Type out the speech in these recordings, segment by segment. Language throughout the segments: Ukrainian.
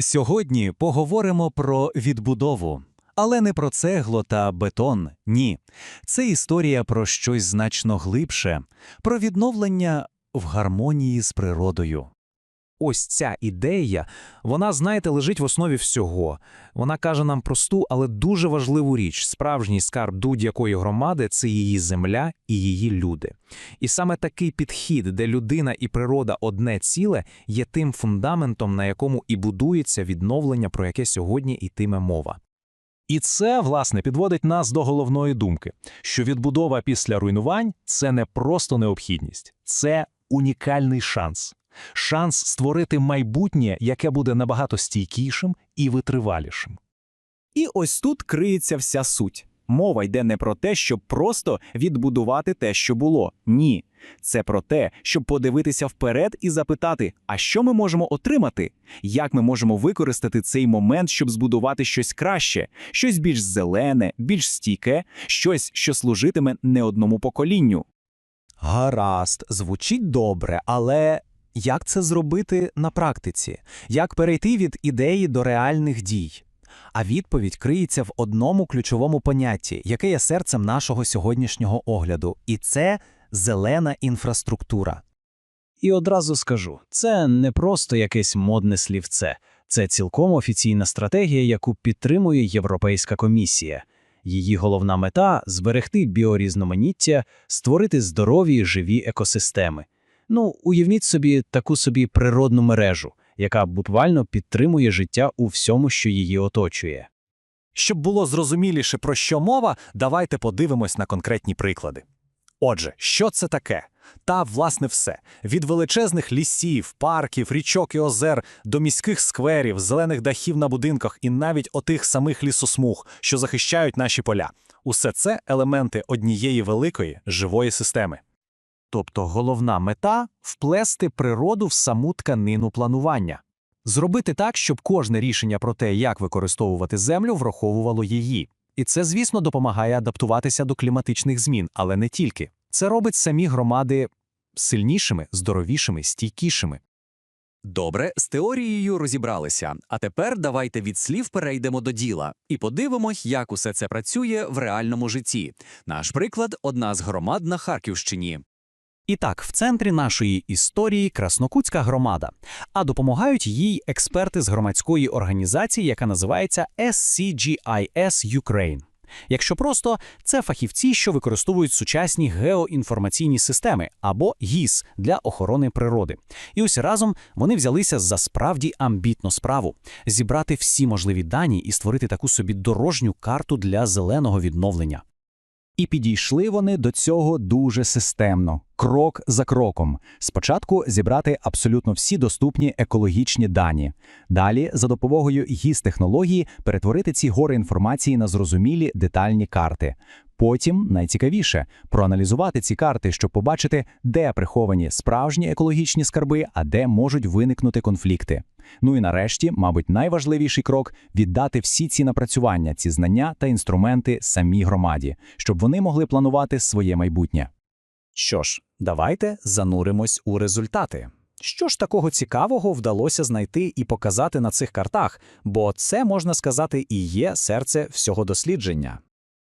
Сьогодні поговоримо про відбудову. Але не про цегло та бетон, ні. Це історія про щось значно глибше, про відновлення в гармонії з природою. Ось ця ідея, вона, знаєте, лежить в основі всього. Вона каже нам просту, але дуже важливу річ. Справжній скарб будь-якої громади це її земля і її люди. І саме такий підхід, де людина і природа одне ціле, є тим фундаментом, на якому і будується відновлення, про яке сьогодні йтиме мова. І це, власне, підводить нас до головної думки, що відбудова після руйнувань це не просто необхідність, це унікальний шанс. Шанс створити майбутнє, яке буде набагато стійкішим і витривалішим. І ось тут криється вся суть. Мова йде не про те, щоб просто відбудувати те, що було. Ні. Це про те, щоб подивитися вперед і запитати, а що ми можемо отримати? Як ми можемо використати цей момент, щоб збудувати щось краще, щось більш зелене, більш стійке, щось, що служитиме не одному поколінню. Гаразд, звучить добре, але як це зробити на практиці? Як перейти від ідеї до реальних дій? А відповідь криється в одному ключовому понятті, яке є серцем нашого сьогоднішнього огляду, і це зелена інфраструктура. І одразу скажу, це не просто якесь модне слівце, це цілком офіційна стратегія, яку підтримує Європейська комісія. Її головна мета зберегти біорізноманіття, створити здорові живі екосистеми. Ну, уявіть собі таку собі природну мережу, яка буквально підтримує життя у всьому, що її оточує. Щоб було зрозуміліше, про що мова, давайте подивимось на конкретні приклади. Отже, що це таке? Та, власне, все. Від величезних лісів, парків, річок і озер до міських скверів, зелених дахів на будинках і навіть отих самих лісосмуг, що захищають наші поля. Усе це елементи однієї великої живої системи. Тобто головна мета вплести природу в саму тканину планування. Зробити так, щоб кожне рішення про те, як використовувати землю, враховувало її. І це, звісно, допомагає адаптуватися до кліматичних змін, але не тільки. Це робить самі громади сильнішими, здоровішими, стійкішими. Добре, з теорією розібралися. А тепер давайте від слів перейдемо до діла і подивимось, як усе це працює в реальному житті. Наш приклад одна з громад на Харківщині. І так, в центрі нашої історії Краснокутська громада, а допомагають їй експерти з громадської організації, яка називається SCGIS Ukraine. Якщо просто, це фахівці, що використовують сучасні геоінформаційні системи або ГІС для охорони природи. І ось разом вони взялися за справді амбітну справу зібрати всі можливі дані і створити таку собі дорожню карту для зеленого відновлення. І підійшли вони до цього дуже системно, крок за кроком. Спочатку зібрати абсолютно всі доступні екологічні дані. Далі, за допомогою ГІС-технології, перетворити ці гори інформації на зрозумілі детальні карти. Потім, найцікавіше, проаналізувати ці карти, щоб побачити, де приховані справжні екологічні скарби, а де можуть виникнути конфлікти. Ну і нарешті, мабуть, найважливіший крок віддати всі ці напрацювання, ці знання та інструменти самій громаді, щоб вони могли планувати своє майбутнє. Що ж, давайте зануримось у результати. Що ж такого цікавого вдалося знайти і показати на цих картах, бо це, можна сказати, і є серце всього дослідження.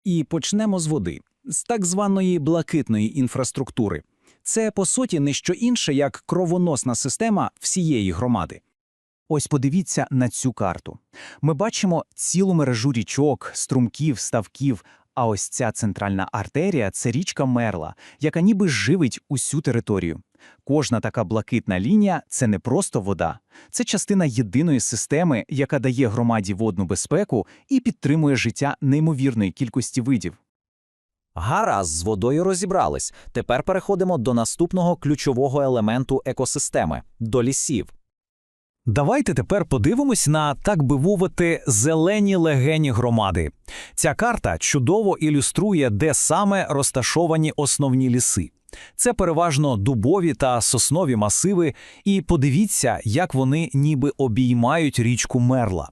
І почнемо з води, з так званої блакитної інфраструктури. Це, по суті, не що інше, як кровоносна система всієї громади. Ось подивіться на цю карту. Ми бачимо цілу мережу річок, струмків, ставків. А ось ця центральна артерія це річка Мерла, яка ніби живить усю територію. Кожна така блакитна лінія це не просто вода, це частина єдиної системи, яка дає громаді водну безпеку і підтримує життя неймовірної кількості видів. Гаразд, з водою розібрались. Тепер переходимо до наступного ключового елементу екосистеми до лісів. Давайте тепер подивимось на, так би мовити, зелені легені громади. Ця карта чудово ілюструє, де саме розташовані основні ліси. Це переважно дубові та соснові масиви, і подивіться, як вони ніби обіймають річку Мерла.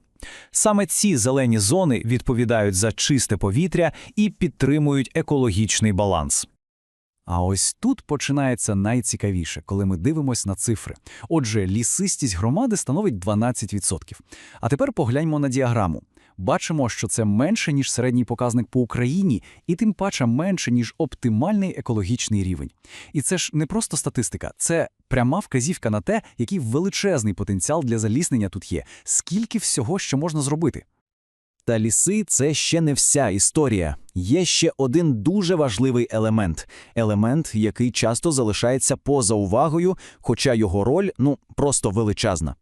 Саме ці зелені зони відповідають за чисте повітря і підтримують екологічний баланс. А ось тут починається найцікавіше, коли ми дивимося на цифри. Отже, лісистість громади становить 12%. А тепер погляньмо на діаграму. Бачимо, що це менше, ніж середній показник по Україні, і тим паче менше, ніж оптимальний екологічний рівень. І це ж не просто статистика, це пряма вказівка на те, який величезний потенціал для заліснення тут є, скільки всього, що можна зробити. Та ліси це ще не вся історія. Є ще один дуже важливий елемент елемент, який часто залишається поза увагою, хоча його роль ну просто величезна.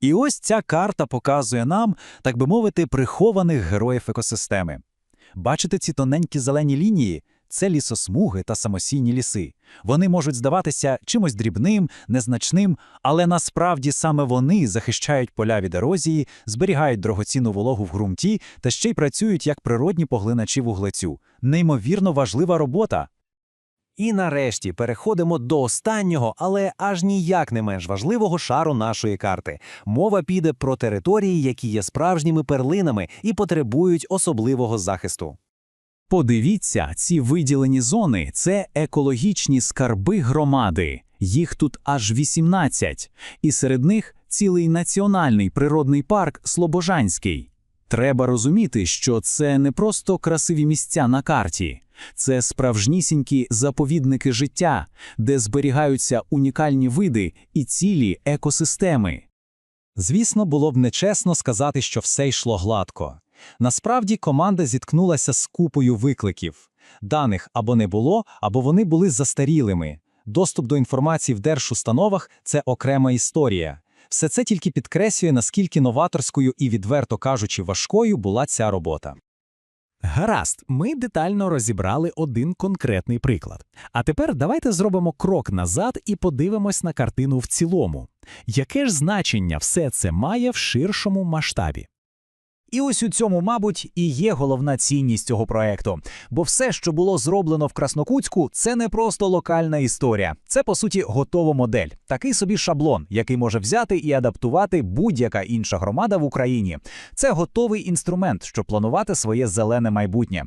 І ось ця карта показує нам, так би мовити, прихованих героїв екосистеми. Бачите ці тоненькі зелені лінії? Це лісосмуги та самосійні ліси. Вони можуть здаватися чимось дрібним, незначним, але насправді саме вони захищають поля від ерозії, зберігають дорогоцінну вологу в ґрунті та ще й працюють як природні поглиначі вуглецю. Неймовірно важлива робота. І нарешті переходимо до останнього, але аж ніяк не менш важливого шару нашої карти. Мова піде про території, які є справжніми перлинами і потребують особливого захисту. Подивіться, ці виділені зони це екологічні скарби громади. Їх тут аж 18. І серед них цілий національний природний парк Слобожанський. Треба розуміти, що це не просто красиві місця на карті. Це справжнісінькі заповідники життя, де зберігаються унікальні види і цілі екосистеми. Звісно, було б нечесно сказати, що все йшло гладко. Насправді команда зіткнулася з купою викликів. Даних або не було, або вони були застарілими. Доступ до інформації в держустановах – це окрема історія. Все це тільки підкреслює, наскільки новаторською і, відверто кажучи, важкою була ця робота. Гаразд, ми детально розібрали один конкретний приклад. А тепер давайте зробимо крок назад і подивимось на картину в цілому. Яке ж значення все це має в ширшому масштабі? І ось у цьому, мабуть, і є головна цінність цього проекту. Бо все, що було зроблено в Краснокутську, це не просто локальна історія. Це, по суті, готова модель, такий собі шаблон, який може взяти і адаптувати будь-яка інша громада в Україні. Це готовий інструмент, щоб планувати своє зелене майбутнє.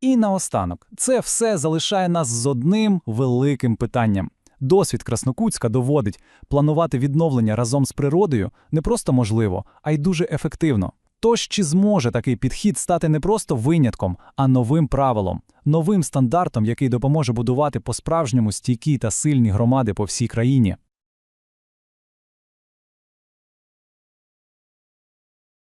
І наостанок, це все залишає нас з одним великим питанням. Досвід Краснокутська доводить, планувати відновлення разом з природою не просто можливо, а й дуже ефективно. Тож чи зможе такий підхід стати не просто винятком, а новим правилом, новим стандартом, який допоможе будувати по-справжньому стійкі та сильні громади по всій країні?